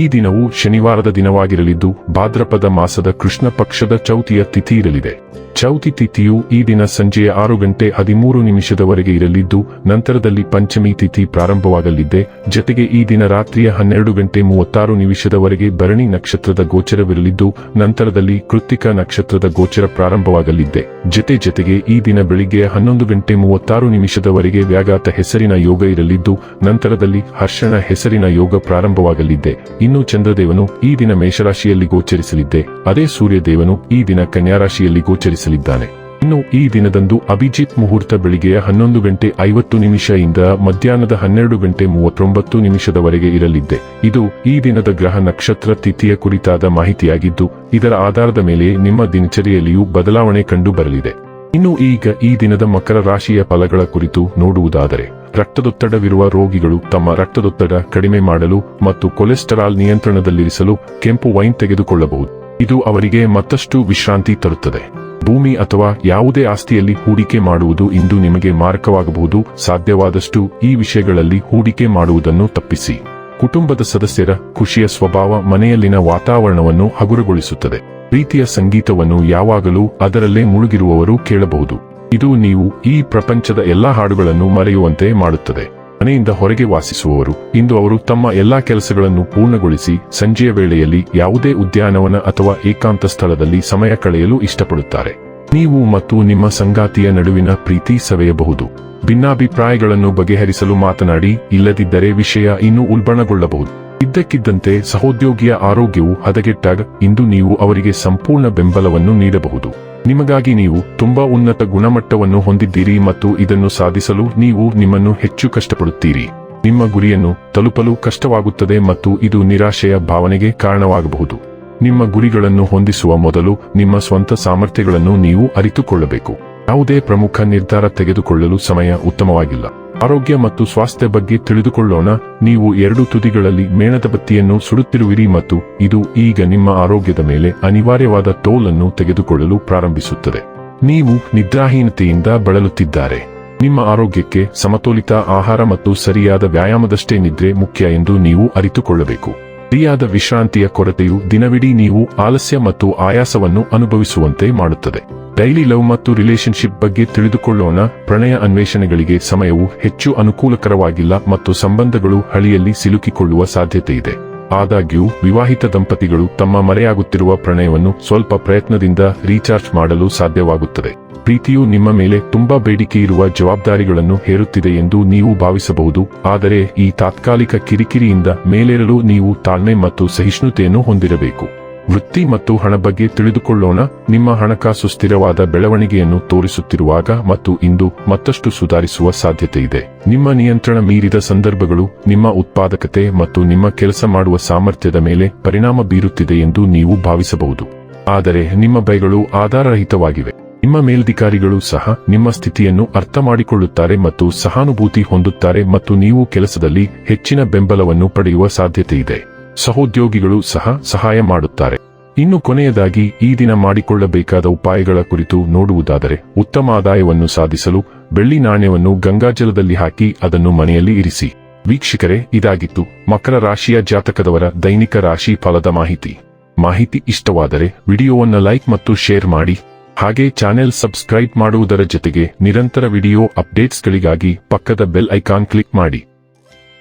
ಈ ದಿನವು ಶನಿವಾರದ ದಿನವಾಗಿರಲಿದ್ದು ಭಾದ್ರಪದ ಮಾಸದ ಕೃಷ್ಣ ಪಕ್ಷದ ಚೌತಿಯ ತಿಥಿ ಇರಲಿದೆ. ಚೌತಿ ತಿಥಿಯು ಈ ದಿನ ಸಂಜೆಯ ಆರು ಗಂಟೆ ಹದಿಮೂರು ನಿಮಿಷದವರೆಗೆ ಇರಲಿದ್ದು ನಂತರದಲ್ಲಿ ಪಂಚಮಿ ತಿಥಿ ಪ್ರಾರಂಭವಾಗಲಿದೆ. ಜತೆಗೆ ಈ ದಿನ ರಾತ್ರಿಯ ಹನ್ನೆರಡು ಗಂಟೆ ಮೂವತ್ತಾರು ನಿಮಿಷದವರೆಗೆ ಭರಣಿ ನಕ್ಷತ್ರದ ಗೋಚರವಿರಲಿದ್ದು ನಂತರದಲ್ಲಿ ಕೃತ್ತಿಕ ನಕ್ಷತ್ರದ ಗೋಚರ ಪ್ರಾರಂಭವಾಗಲಿದೆ. ಜತೆ ಜತೆಗೆ ಈ ದಿನ ಬೆಳಿಗ್ಗೆ ಹನ್ನೊಂದು ಗಂಟೆ ಮೂವತ್ತಾರು ನಿಮಿಷದವರೆಗೆ ವ್ಯಾಘಾತ ಹೆಸರಿನ ಯೋಗ ಇರಲಿದ್ದು, ನಂತರದಲ್ಲಿ ಹರ್ಷಣ ಹೆಸರಿನ ಯೋಗ ಪ್ರಾರಂಭವಾಗಲಿದೆ. ಇನ್ನು ಚಂದ್ರದೇವನು ಈ ದಿನ ಮೇಷರಾಶಿಯಲ್ಲಿ ಗೋಚರಿಸಲಿದ್ದೆ. ಅದೇ ಸೂರ್ಯದೇವನು ಈ ದಿನ ಕನ್ಯಾರಾಶಿಯಲ್ಲಿ ಗೋಚರಿಸಲಿದ್ದಾನೆ. ಇನ್ನು ಈ ದಿನದಂದು ಅಭಿಜಿತ್ ಮುಹೂರ್ತ ಬೆಳಿಗ್ಗೆಯ ಹನ್ನೊಂದು ಗಂಟೆ ಐವತ್ತು ನಿಮಿಷದಿಂದ ಮಧ್ಯಾಹ್ನದ ಹನ್ನೆರಡು ಗಂಟೆ ಮೂವತ್ತೊಂಬತ್ತು ನಿಮಿಷದವರೆಗೆ ಇರಲಿದ್ದೆ. ಇದು ಈ ದಿನದ ಗ್ರಹ ನಕ್ಷತ್ರ ತಿಥಿಯ ಕುರಿತಾದ ಮಾಹಿತಿಯಾಗಿದ್ದು, ಇದರ ಆಧಾರದ ಮೇಲೆ ನಿಮ್ಮ ದಿನಚರಿಯಲ್ಲಿಯೂ ಬದಲಾವಣೆ ಕಂಡು ಬರಲಿದೆ ಇನ್ನು ಈಗ ಈ ದಿನದ ಮಕರ ರಾಶಿಯ ಫಲಗಳ ಕುರಿತು ನೋಡುವುದಾದರೆ, ರಕ್ತದೊತ್ತಡವಿರುವ ರೋಗಿಗಳು ತಮ್ಮ ರಕ್ತದೊತ್ತಡ ಕಡಿಮೆ ಮಾಡಲು ಮತ್ತು ಕೊಲೆಸ್ಟರಾಲ್ ನಿಯಂತ್ರಣದಲ್ಲಿರಿಸಲು ಕೆಂಪು ವೈನ್ ತೆಗೆದುಕೊಳ್ಳಬಹುದು. ಇದು ಅವರಿಗೆ ಮತ್ತಷ್ಟು ವಿಶ್ರಾಂತಿ ತರುತ್ತದೆ. ಭೂಮಿ ಅಥವಾ ಯಾವುದೇ ಆಸ್ತಿಯಲ್ಲಿ ಹೂಡಿಕೆ ಮಾಡುವುದು ಇಂದು ನಿಮಗೆ ಮಾರಕವಾಗಬಹುದು. ಸಾಧ್ಯವಾದಷ್ಟು ಈ ವಿಷಯಗಳಲ್ಲಿ ಹೂಡಿಕೆ ಮಾಡುವುದನ್ನು ತಪ್ಪಿಸಿ. ಕುಟುಂಬದ ಸದಸ್ಯರ ಖುಷಿಯ ಸ್ವಭಾವ ಮನೆಯಲ್ಲಿನ ವಾತಾವರಣವನ್ನು ಹಗುರಗೊಳಿಸುತ್ತದೆ. ಪ್ರೀತಿಯ ಸಂಗೀತವನ್ನು ಯಾವಾಗಲೂ ಅದರಲ್ಲೇ ಮುಳುಗಿರುವವರು ಕೇಳಬಹುದು. ಇದು ನೀವು ಈ ಪ್ರಪಂಚದ ಎಲ್ಲಾ ಹಾಡುಗಳನ್ನು ಮರೆಯುವಂತೆ ಮಾಡುತ್ತದೆ. ಮನೆಯಿಂದ ಹೊರಗೆ ವಾಸಿಸುವವರು. ಇಂದು ಅವರು ತಮ್ಮ ಎಲ್ಲಾ ಕೆಲಸಗಳನ್ನು ಪೂರ್ಣಗೊಳಿಸಿ, ಸಂಜೆಯ ವೇಳೆಯಲ್ಲಿ ಯಾವುದೇ ಉದ್ಯಾನವನ ಅಥವಾ ಏಕಾಂತ ಸ್ಥಳದಲ್ಲಿ ಸಮಯ ಕಳೆಯಲು ಇಷ್ಟಪಡುತ್ತಾರೆ. ನೀವು ಮತ್ತು ನಿಮ್ಮ ಸಂಗಾತಿಯ ನಡುವಿನ ಪ್ರೀತಿ ಸವೆಯಬಹುದು. ಭಿನ್ನಾಭಿಪ್ರಾಯಗಳನ್ನು ಬಗೆಹರಿಸಲು ಮಾತನಾಡಿ, ಇಲ್ಲದಿದ್ದರೆ ವಿಷಯ ಇನ್ನೂ ಉಲ್ಬಣಗೊಳ್ಳಬಹುದು. ಇದ್ದಕ್ಕಿದ್ದಂತೆ ಸಹೋದ್ಯೋಗಿಯ ಆರೋಗ್ಯವು ಹದಗೆಟ್ಟಾಗ ಇಂದು ನೀವು ಅವರಿಗೆ ಸಂಪೂರ್ಣ ಬೆಂಬಲವನ್ನು ನೀಡಬಹುದು. ನಿಮಗಾಗಿ ನೀವು ತುಂಬಾ ಉನ್ನತ ಗುಣಮಟ್ಟವನ್ನು ಹೊಂದಿದ್ದೀರಿ ಮತ್ತು ಇದನ್ನು ಸಾಧಿಸಲು ನೀವು ನಿಮ್ಮನ್ನು ಹೆಚ್ಚು ಕಷ್ಟಪಡುತ್ತೀರಿ. ನಿಮ್ಮ ಗುರಿಯನ್ನು ತಲುಪಲು ಕಷ್ಟವಾಗುತ್ತದೆ ಮತ್ತು ಇದು ನಿರಾಶೆಯ ಭಾವನೆಗೆ ಕಾರಣವಾಗಬಹುದು. ನಿಮ್ಮ ಗುರಿಗಳನ್ನು ಹೊಂದಿಸುವ ಮೊದಲು ನಿಮ್ಮ ಸ್ವಂತ ಸಾಮರ್ಥ್ಯಗಳನ್ನು ನೀವು ಅರಿತುಕೊಳ್ಳಬೇಕು. ಯಾವುದೇ ಪ್ರಮುಖ ನಿರ್ಧಾರ ತೆಗೆದುಕೊಳ್ಳಲು ಸಮಯ ಉತ್ತಮವಾಗಿಲ್ಲ. ಆರೋಗ್ಯ ಮತ್ತು ಸ್ವಾಸ್ಥ್ಯ ಬಗ್ಗೆ ತಿಳಿದುಕೊಳ್ಳೋಣ. ನೀವು ಎರಡು ತುದಿಗಳಲ್ಲಿ ಮೇಣದ ಬತ್ತಿಯನ್ನು ಸುಡುತ್ತಿರುವಿರಿ ಮತ್ತು ಇದು ಈಗ ನಿಮ್ಮ ಆರೋಗ್ಯದ ಮೇಲೆ ಅನಿವಾರ್ಯವಾದ ಟೋಲ್ ತೆಗೆದುಕೊಳ್ಳಲು ಪ್ರಾರಂಭಿಸುತ್ತದೆ. ನೀವು ನಿದ್ರಾಹೀನತೆಯಿಂದ ಬಳಲುತ್ತಿದ್ದಾರೆ. ನಿಮ್ಮ ಆರೋಗ್ಯಕ್ಕೆ ಸಮತೋಲಿತ ಆಹಾರ ಮತ್ತು ಸರಿಯಾದ ವ್ಯಾಯಾಮದಷ್ಟೇ ನಿದ್ರೆ ಮುಖ್ಯ ಎಂದು ನೀವು ಅರಿತುಕೊಳ್ಳಬೇಕು. ಸರಿಯಾದ ವಿಶ್ರಾಂತಿಯ ಕೊರತೆಯು ದಿನವಿಡೀ ನೀವು ಆಲಸ್ಯ ಮತ್ತು ಆಯಾಸವನ್ನು ಅನುಭವಿಸುವಂತೆ ಮಾಡುತ್ತದೆ. ಡೈಲಿ ಲವ್ ಮತ್ತು ರಿಲೇಶನ್ಶಿಪ್ ಬಗ್ಗೆ ತಿಳಿದುಕೊಳ್ಳೋಣ. ಪ್ರಣಯ ಅನ್ವೇಷಣೆಗಳಿಗೆ ಸಮಯವು ಹೆಚ್ಚು ಅನುಕೂಲಕರವಾಗಿಲ್ಲ ಮತ್ತು ಸಂಬಂಧಗಳು ಹಳಿಯಲ್ಲಿ ಸಿಲುಕಿಕೊಳ್ಳುವ ಸಾಧ್ಯತೆ ಇದೆ. ಆದಾಗ್ಯೂ, ವಿವಾಹಿತ ದಂಪತಿಗಳು ತಮ್ಮ ಮರೆಯಾಗುತ್ತಿರುವ ಪ್ರಣಯವನ್ನು ಸ್ವಲ್ಪ ಪ್ರಯತ್ನದಿಂದ ರೀಚಾರ್ಜ್ ಮಾಡಲು ಸಾಧ್ಯವಾಗುತ್ತದೆ. ಪ್ರೀತಿಯು ನಿಮ್ಮ ಮೇಲೆ ತುಂಬಾ ಬೇಡಿಕೆ ಇರುವ ಜವಾಬ್ದಾರಿಗಳನ್ನು ಹೇರುತ್ತಿದೆ ಎಂದು ನೀವು ಭಾವಿಸಬಹುದು. ಆದರೆ, ಈ ತಾತ್ಕಾಲಿಕ ಕಿರಿಕಿರಿಯಿಂದ ಮೇಲೇರಲು ನೀವು ತಾಳ್ಮೆ ಮತ್ತು ಸಹಿಷ್ಣುತೆಯನ್ನು ಹೊಂದಿರಬೇಕು. ವೃತ್ತಿ ಮತ್ತು ಹಣ ಬಗ್ಗೆ ತಿಳಿದುಕೊಳ್ಳೋಣ. ನಿಮ್ಮ ಹಣಕಾಸು ಸ್ಥಿರವಾದ ಬೆಳವಣಿಗೆಯನ್ನು ತೋರಿಸುತ್ತಿರುವಾಗ ಮತ್ತು ಇಂದು ಮತ್ತಷ್ಟು ಸುಧಾರಿಸುವ ಸಾಧ್ಯತೆ ಇದೆ. ನಿಮ್ಮ ನಿಯಂತ್ರಣ ಮೀರಿದ ಸಂದರ್ಭಗಳು, ನಿಮ್ಮ ಉತ್ಪಾದಕತೆ ಮತ್ತು ನಿಮ್ಮ ಕೆಲಸ ಮಾಡುವ ಸಾಮರ್ಥ್ಯದ ಮೇಲೆ ಪರಿಣಾಮ ಬೀರುತ್ತಿದೆ ಎಂದು ನೀವು ಭಾವಿಸಬಹುದು. ಆದರೆ ನಿಮ್ಮ ಬೈಗಳು ಆಧಾರರಹಿತವಾಗಿವೆ. ನಿಮ್ಮ ಮೇಲ್ಧಿಕಾರಿಗಳು ಸಹ ನಿಮ್ಮ ಸ್ಥಿತಿಯನ್ನು ಅರ್ಥ ಮಾಡಿಕೊಳ್ಳುತ್ತಾರೆ ಮತ್ತು ಸಹಾನುಭೂತಿ ಹೊಂದುತ್ತಾರೆ ಮತ್ತು ನೀವು ಕೆಲಸದಲ್ಲಿ ಹೆಚ್ಚಿನ ಬೆಂಬಲವನ್ನು ಪಡೆಯುವ ಸಾಧ್ಯತೆ ಇದೆ. ಸಹೋದ್ಯೋಗಿಗಳು ಸಹ ಸಹಾಯ ಮಾಡುತ್ತಾರೆ. ಇನ್ನು ಕೊನೆಯದಾಗಿ, ಈ ದಿನ ಮಾಡಿಕೊಳ್ಳಬೇಕಾದ ಉಪಾಯಗಳ ಕುರಿತು ನೋಡುವುದಾದರೆ, ಉತ್ತಮ ಆದಾಯವನ್ನು ಸಾಧಿಸಲು ಬೆಳ್ಳಿ ನಾಣ್ಯವನ್ನು ಗಂಗಾಜಲದಲ್ಲಿ ಹಾಕಿ ಅದನ್ನು ಮನೆಯಲ್ಲಿ ಇರಿಸಿ. ವೀಕ್ಷಕರೇ, ಇದಾಗಿತ್ತು ಮಕರ ರಾಶಿಯ ಜಾತಕದವರ ದೈನಿಕ ರಾಶಿ ಫಲದ ಮಾಹಿತಿ. ಮಾಹಿತಿ ಇಷ್ಟವಾದರೆ ವಿಡಿಯೋವನ್ನು ಲೈಕ್ ಮತ್ತು ಶೇರ್ ಮಾಡಿ. ಹಾಗೆ ಚಾನೆಲ್ ಸಬ್ಸ್ಕ್ರೈಬ್ ಮಾಡುವುದರ ಜೊತೆಗೆ ನಿರಂತರ ವಿಡಿಯೋ ಅಪ್ಡೇಟ್ಸ್ಗಳಿಗಾಗಿ ಪಕ್ಕದ ಬೆಲ್ ಐಕಾನ್ ಕ್ಲಿಕ್ ಮಾಡಿ.